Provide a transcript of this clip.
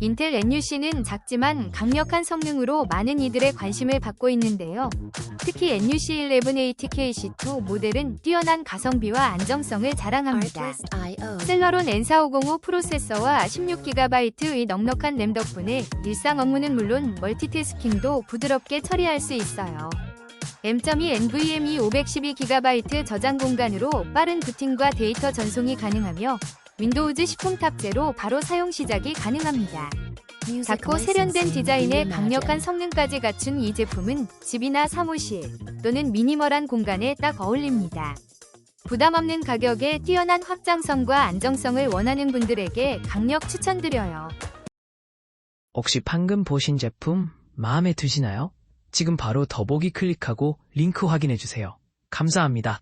인텔 NUC는 작지만 강력한 성능으로 많은 이들의 관심을 받고 있는데요. 특히 NUC1180KC2 모델은 뛰어난 가성비와 안정성을 자랑합니다. 셀러론 N450 프로세서와 16GB의 넉넉한 램 덕분에 일상 업무는 물론 멀티태스킹도 부드럽게 처리할 수 있어요. M.2 NVMe 512GB 저장 공간으로 빠른 부팅과 데이터 전송이 가능하며 윈도우즈 10홈 탑재로 바로 사용 시작이 가능합니다. 작고 세련된 디자인에. 강력한 성능까지 갖춘 이 제품은 집이나 사무실 또는 미니멀한 공간에 딱 어울립니다. 부담 없는 가격에 뛰어난 확장성과 안정성을 원하는 분들에게 강력 추천드려요. 혹시 방금 보신 제품 마음에 드시나요? 지금 바로 더보기 클릭하고 링크 확인해주세요. 감사합니다.